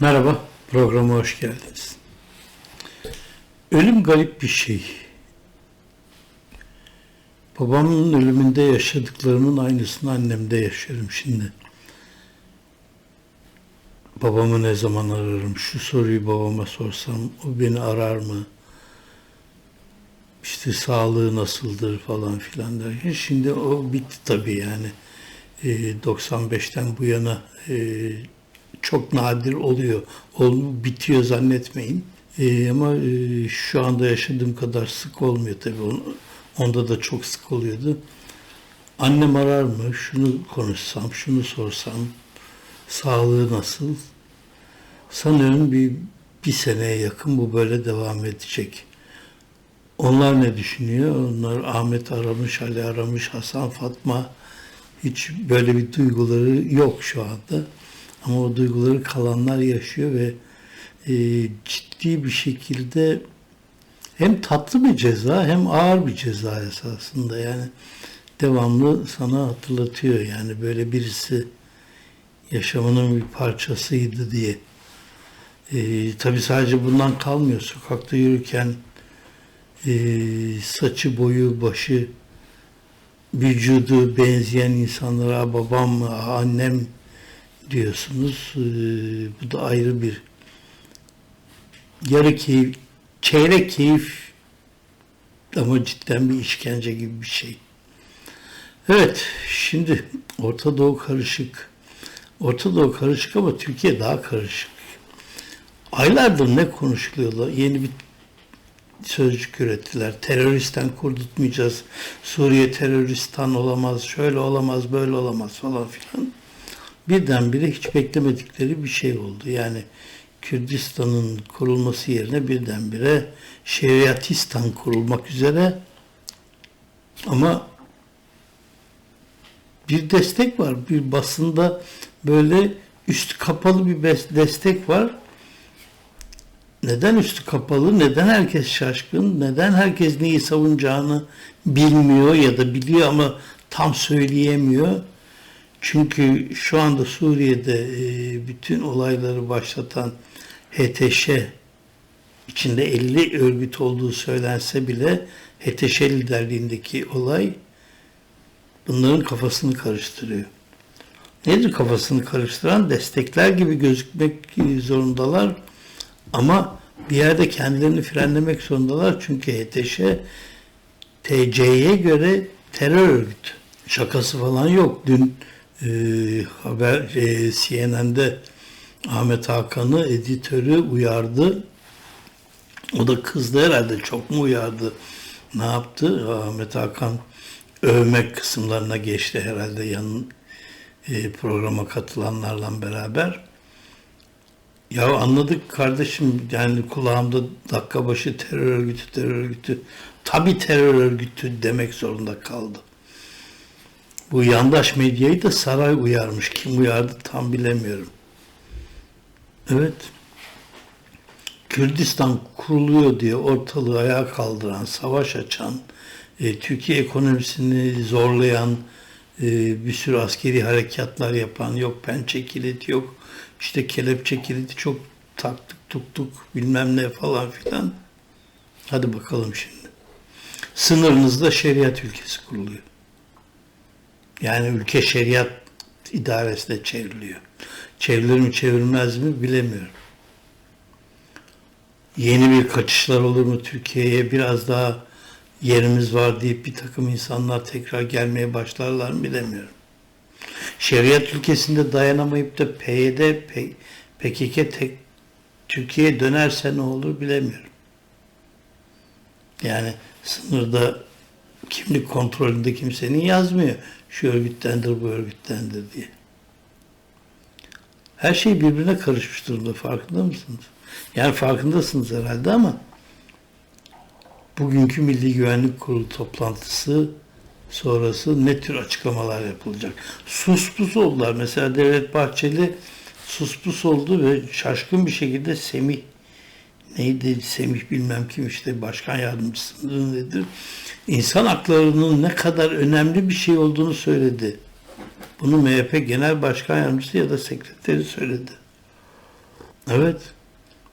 Merhaba, programa hoş geldiniz. Ölüm garip bir şey. Babamın ölümünde yaşadıklarımın aynısını annemde yaşıyorum şimdi. Babamı ne zaman ararım? Şu soruyu babama sorsam o beni arar mı? İşte sağlığı nasıldır falan filan derken şimdi o bitti tabii yani. Ee, 95'ten bu yana e, çok nadir oluyor. Ol, bitiyor zannetmeyin. Ee, ama e, şu anda yaşadığım kadar sık olmuyor tabii. On- Onda da çok sık oluyordu. Annem arar mı? Şunu konuşsam, şunu sorsam. Sağlığı nasıl? Sanıyorum bir, bir seneye yakın bu böyle devam edecek. Onlar ne düşünüyor? Onlar Ahmet aramış, Ali aramış, Hasan, Fatma. Hiç böyle bir duyguları yok şu anda. Ama o duyguları kalanlar yaşıyor ve e, ciddi bir şekilde hem tatlı bir ceza hem ağır bir ceza esasında. Yani devamlı sana hatırlatıyor. Yani böyle birisi yaşamının bir parçasıydı diye. E, tabii sadece bundan kalmıyor. Sokakta yürürken e, saçı, boyu, başı, vücudu benzeyen insanlara babam annem diyorsunuz. E, bu da ayrı bir yarı keyif, çeyrek keyif ama cidden bir işkence gibi bir şey. Evet, şimdi Orta Doğu karışık. Orta Doğu karışık ama Türkiye daha karışık. Aylardır ne konuşuluyorlar? Yeni bir sözcük ürettiler. Teröristten kurdutmayacağız. Suriye teröristan olamaz, şöyle olamaz, böyle olamaz falan filan. Birdenbire hiç beklemedikleri bir şey oldu. Yani Kürdistan'ın kurulması yerine birdenbire Şeriatistan kurulmak üzere ama bir destek var. Bir basında böyle üstü kapalı bir destek var. Neden üstü kapalı? Neden herkes şaşkın? Neden herkes neyi savunacağını bilmiyor ya da biliyor ama tam söyleyemiyor? Çünkü şu anda Suriye'de e, bütün olayları başlatan HTŞ içinde 50 örgüt olduğu söylense bile HTŞ liderliğindeki olay bunların kafasını karıştırıyor. Nedir kafasını karıştıran? Destekler gibi gözükmek zorundalar ama bir yerde kendilerini frenlemek zorundalar. Çünkü HTŞ TC'ye göre terör örgütü. Şakası falan yok. Dün e, haber e, CNN'de Ahmet Hakan'ı editörü uyardı. O da kızdı herhalde çok mu uyardı? Ne yaptı? Ahmet Hakan övmek kısımlarına geçti herhalde yan e, programa katılanlarla beraber. Ya anladık kardeşim yani kulağımda dakika başı terör örgütü terör örgütü tabi terör örgütü demek zorunda kaldı. Bu yandaş medyayı da saray uyarmış. Kim uyardı tam bilemiyorum. Evet. Kürdistan kuruluyor diye ortalığı ayağa kaldıran, savaş açan, e, Türkiye ekonomisini zorlayan, e, bir sürü askeri harekatlar yapan, yok pençe kilidi, yok işte kelepçe kilidi çok taktık tuttuk bilmem ne falan filan. Hadi bakalım şimdi. Sınırınızda şeriat ülkesi kuruluyor. Yani ülke şeriat idaresine çevriliyor. Çevrilir mi çevrilmez mi bilemiyorum. Yeni bir kaçışlar olur mu Türkiye'ye biraz daha yerimiz var deyip bir takım insanlar tekrar gelmeye başlarlar mı bilemiyorum. Şeriat ülkesinde dayanamayıp da PYD, PKK tek Türkiye'ye dönerse ne olur bilemiyorum. Yani sınırda kimlik kontrolünde kimsenin yazmıyor. Şu örgüttendir, bu örgüttendir diye. Her şey birbirine karışmış durumda. Farkında mısınız? Yani farkındasınız herhalde ama bugünkü Milli Güvenlik Kurulu toplantısı sonrası ne tür açıklamalar yapılacak? Sus pus oldular. Mesela Devlet Bahçeli sus pus oldu ve şaşkın bir şekilde Semih neydi Semih bilmem kim işte başkan yardımcısı nedir? İnsan haklarının ne kadar önemli bir şey olduğunu söyledi. Bunu MHP Genel Başkan Yardımcısı ya da sekreteri söyledi. Evet.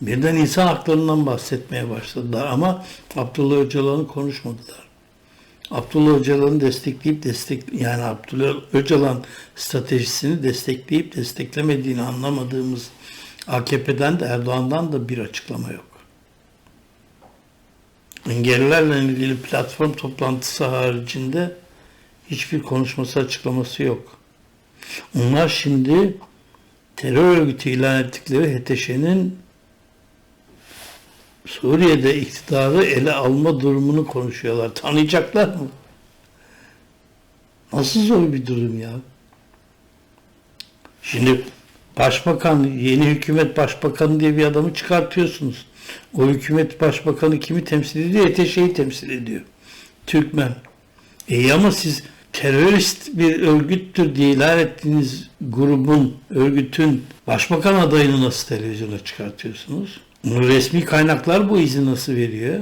Birden insan haklarından bahsetmeye başladılar ama Abdullah Öcalan'ı konuşmadılar. Abdullah Öcalan'ı destekleyip destek yani Abdullah Öcalan stratejisini destekleyip desteklemediğini anlamadığımız AKP'den de Erdoğan'dan da bir açıklama yok. Engellilerle ilgili platform toplantısı haricinde hiçbir konuşması açıklaması yok. Onlar şimdi terör örgütü ilan ettikleri HTŞ'nin Suriye'de iktidarı ele alma durumunu konuşuyorlar. Tanıyacaklar mı? Nasıl zor bir durum ya? Şimdi başbakan, yeni hükümet başbakanı diye bir adamı çıkartıyorsunuz. O hükümet başbakanı kimi temsil ediyor? HTŞ'yi temsil ediyor. Türkmen. İyi ama siz terörist bir örgüttür diye ilan ettiğiniz grubun, örgütün başbakan adayını nasıl televizyona çıkartıyorsunuz? Resmi kaynaklar bu izi nasıl veriyor?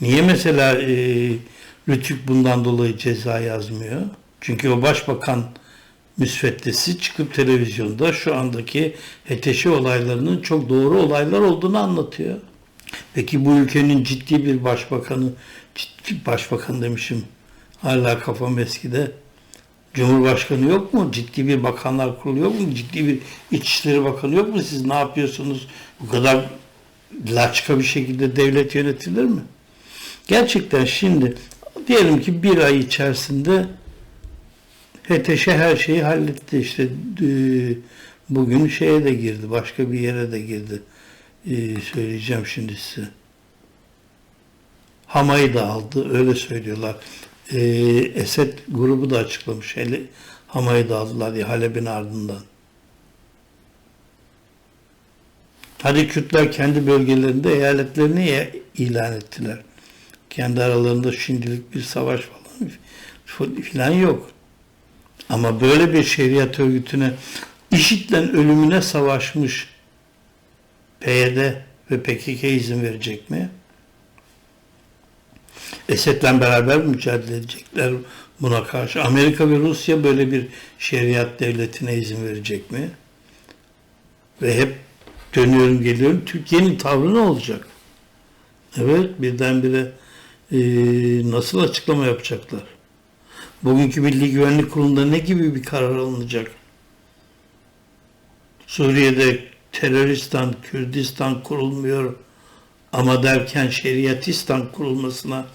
Niye mesela e, Rütük bundan dolayı ceza yazmıyor? Çünkü o başbakan müsveddesi çıkıp televizyonda şu andaki HTŞ olaylarının çok doğru olaylar olduğunu anlatıyor. Peki bu ülkenin ciddi bir başbakanı, ciddi başbakan demişim, hala kafam eskide. Cumhurbaşkanı yok mu? Ciddi bir bakanlar kurulu yok mu? Ciddi bir İçişleri Bakanı yok mu? Siz ne yapıyorsunuz? Bu kadar laçka bir şekilde devlet yönetilir mi? Gerçekten şimdi diyelim ki bir ay içerisinde HTŞ her şeyi halletti. İşte e, bugün şeye de girdi. Başka bir yere de girdi. E, söyleyeceğim şimdi size. Hama'yı da aldı. Öyle söylüyorlar. E, Esed grubu da açıklamış. Hele Hama'yı da aldılar diye Halep'in ardından. Hadi Kürtler kendi bölgelerinde eyaletlerini ilan ettiler. Kendi aralarında şimdilik bir savaş falan filan yok. Ama böyle bir şeriat örgütüne IŞİD'le ölümüne savaşmış PYD ve PKK izin verecek mi? Esed'le beraber mücadele edecekler buna karşı. Amerika ve Rusya böyle bir şeriat devletine izin verecek mi? Ve hep dönüyorum geliyorum. Türkiye'nin tavrı ne olacak? Evet birdenbire e, nasıl açıklama yapacaklar? Bugünkü Milli Güvenlik Kurulu'nda ne gibi bir karar alınacak? Suriye'de teröristan, Kürdistan kurulmuyor ama derken şeriatistan kurulmasına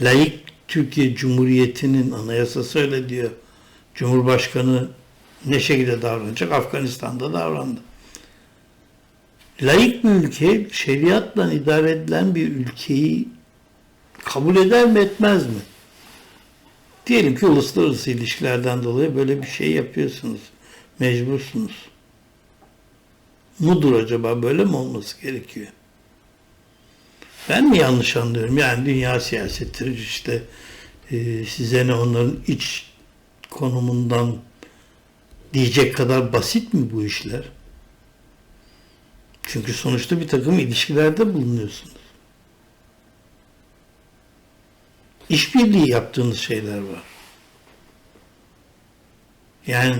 layık Türkiye Cumhuriyeti'nin anayasası öyle diyor. Cumhurbaşkanı ne şekilde davranacak? Afganistan'da davrandı. Layık bir ülke, şeriatla idare edilen bir ülkeyi kabul eder mi etmez mi? Diyelim ki uluslararası ilişkilerden dolayı böyle bir şey yapıyorsunuz. Mecbursunuz. Mudur acaba böyle mi olması gerekiyor? Ben mi yanlış anlıyorum? Yani dünya siyasettir işte e, size ne onların iç konumundan diyecek kadar basit mi bu işler? Çünkü sonuçta bir takım ilişkilerde bulunuyorsunuz. İşbirliği yaptığınız şeyler var. Yani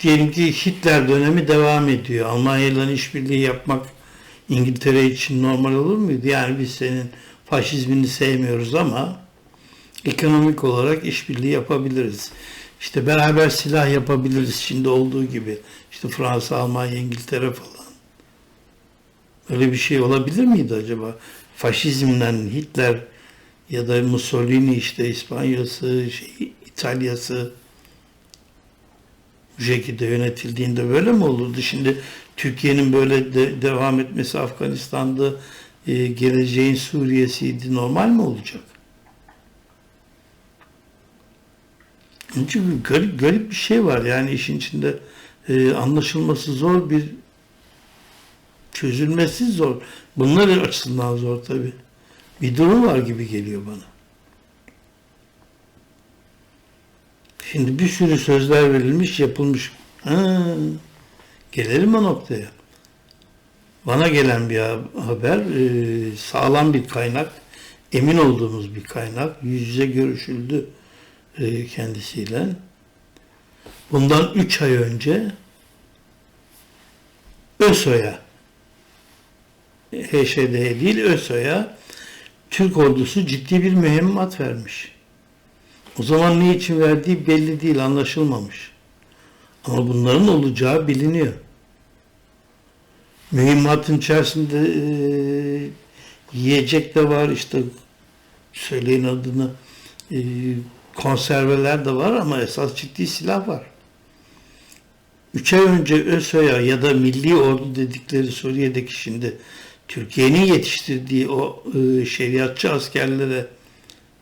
diyelim ki Hitler dönemi devam ediyor. Almanya ile işbirliği yapmak İngiltere için normal olur muydu? Yani biz senin faşizmini sevmiyoruz ama ekonomik olarak işbirliği yapabiliriz. İşte beraber silah yapabiliriz şimdi olduğu gibi. İşte Fransa, Almanya, İngiltere falan. Öyle bir şey olabilir miydi acaba? Faşizmden Hitler ya da Mussolini işte İspanya'sı, şey, İtalya'sı bu şekilde yönetildiğinde böyle mi olurdu? Şimdi Türkiye'nin böyle de, devam etmesi Afganistan'da e, geleceğin Suriye'siydi. Normal mi olacak? Çünkü garip, garip bir şey var. Yani işin içinde e, anlaşılması zor bir çözülmesi zor. Bunlar açısından zor tabii bir durum var gibi geliyor bana. Şimdi bir sürü sözler verilmiş, yapılmış. Ha, gelelim o noktaya. Bana gelen bir haber, e, sağlam bir kaynak, emin olduğumuz bir kaynak, yüz yüze görüşüldü e, kendisiyle. Bundan üç ay önce ÖSO'ya HŞD'ye değil ÖSO'ya Türk ordusu ciddi bir mühimmat vermiş. O zaman ne için verdiği belli değil, anlaşılmamış. Ama bunların olacağı biliniyor. Mühimmatın içerisinde e, yiyecek de var, işte söyleyin adını, e, konserveler de var ama esas ciddi silah var. Üç ay önce ÖSO'ya ya da Milli Ordu dedikleri Suriye'deki şimdi Türkiye'nin yetiştirdiği o e, şeriatçı askerlere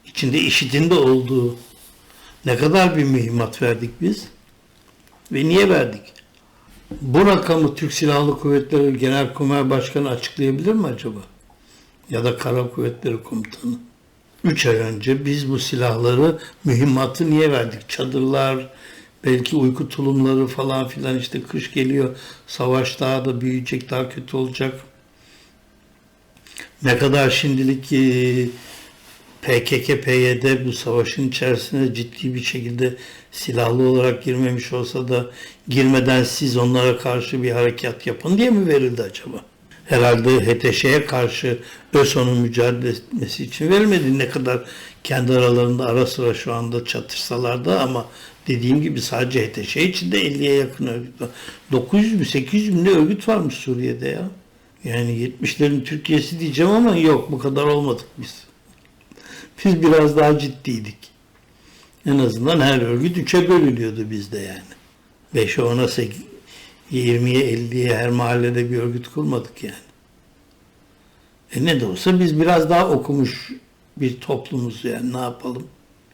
içinde IŞİD'in de olduğu ne kadar bir mühimmat verdik biz ve niye verdik? Bu rakamı Türk Silahlı Kuvvetleri Genelkurmay Başkanı açıklayabilir mi acaba? Ya da Kara Kuvvetleri Komutanı. Üç ay önce biz bu silahları, mühimmatı niye verdik? Çadırlar, belki uyku tulumları falan filan işte kış geliyor, savaş daha da büyüyecek, daha kötü olacak. Ne kadar şimdilik e, PKK, PYD bu savaşın içerisine ciddi bir şekilde silahlı olarak girmemiş olsa da girmeden siz onlara karşı bir harekat yapın diye mi verildi acaba? Herhalde HTŞ'ye karşı ÖSO'nun mücadele etmesi için verilmedi. Ne kadar kendi aralarında ara sıra şu anda çatışsalar da ama dediğim gibi sadece HTŞ içinde 50'ye yakın örgüt var. 900 mü 800 mü ne örgüt varmış Suriye'de ya. Yani 70'lerin Türkiye'si diyeceğim ama yok bu kadar olmadık biz. Biz biraz daha ciddiydik. En azından her örgüt üçe bölünüyordu bizde yani. 5'e 10'a 8, 20'ye 50'ye her mahallede bir örgüt kurmadık yani. E ne de olsa biz biraz daha okumuş bir toplumuz yani ne yapalım.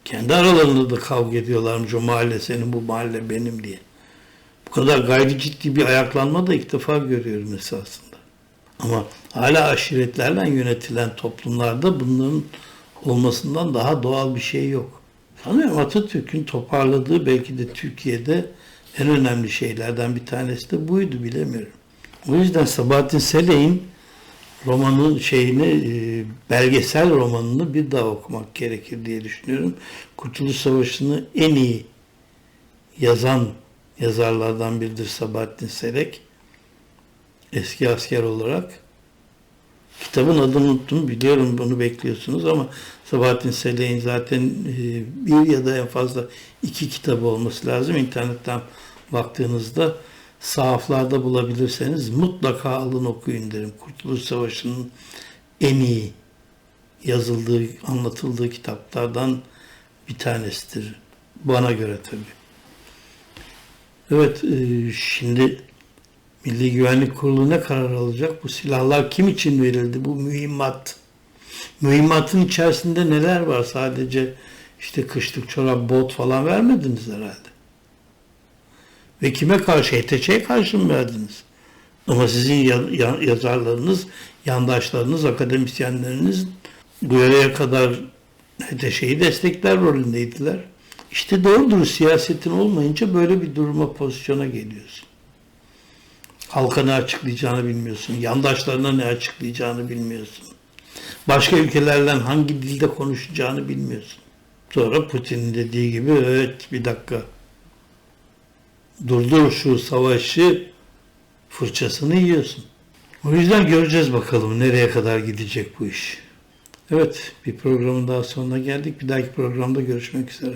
Kendi aralarında da kavga ediyorlarmış o mahalle senin bu mahalle benim diye. Bu kadar gayri ciddi bir ayaklanma da ilk defa görüyorum esasında. Ama hala aşiretlerle yönetilen toplumlarda bunların olmasından daha doğal bir şey yok. Sanıyorum Atatürk'ün toparladığı belki de Türkiye'de en önemli şeylerden bir tanesi de buydu bilemiyorum. O yüzden Sabahattin Seley'in romanın şeyini, e, belgesel romanını bir daha okumak gerekir diye düşünüyorum. Kurtuluş Savaşı'nı en iyi yazan yazarlardan biridir Sabahattin Selek. Eski asker olarak. Kitabın adını unuttum. Biliyorum bunu bekliyorsunuz ama Sabahattin Selek'in zaten e, bir ya da en fazla iki kitabı olması lazım. İnternetten baktığınızda sahaflarda bulabilirseniz mutlaka alın okuyun derim. Kurtuluş Savaşı'nın en iyi yazıldığı, anlatıldığı kitaplardan bir tanesidir. Bana göre tabii. Evet, e, şimdi Milli Güvenlik Kurulu ne karar alacak? Bu silahlar kim için verildi? Bu mühimmat. Mühimmatın içerisinde neler var? Sadece işte kışlık çorap, bot falan vermediniz herhalde. Ve kime karşı? HTÇ'ye karşı mı verdiniz? Ama sizin ya- ya- yazarlarınız, yandaşlarınız, akademisyenleriniz bu yere kadar HTŞ'yi destekler rolündeydiler. İşte doğrudur siyasetin olmayınca böyle bir duruma pozisyona geliyorsun. Halka ne açıklayacağını bilmiyorsun. Yandaşlarına ne açıklayacağını bilmiyorsun. Başka ülkelerle hangi dilde konuşacağını bilmiyorsun. Sonra Putin'in dediği gibi evet bir dakika durdur şu savaşı fırçasını yiyorsun. O yüzden göreceğiz bakalım nereye kadar gidecek bu iş. Evet bir programın daha sonuna geldik. Bir dahaki programda görüşmek üzere.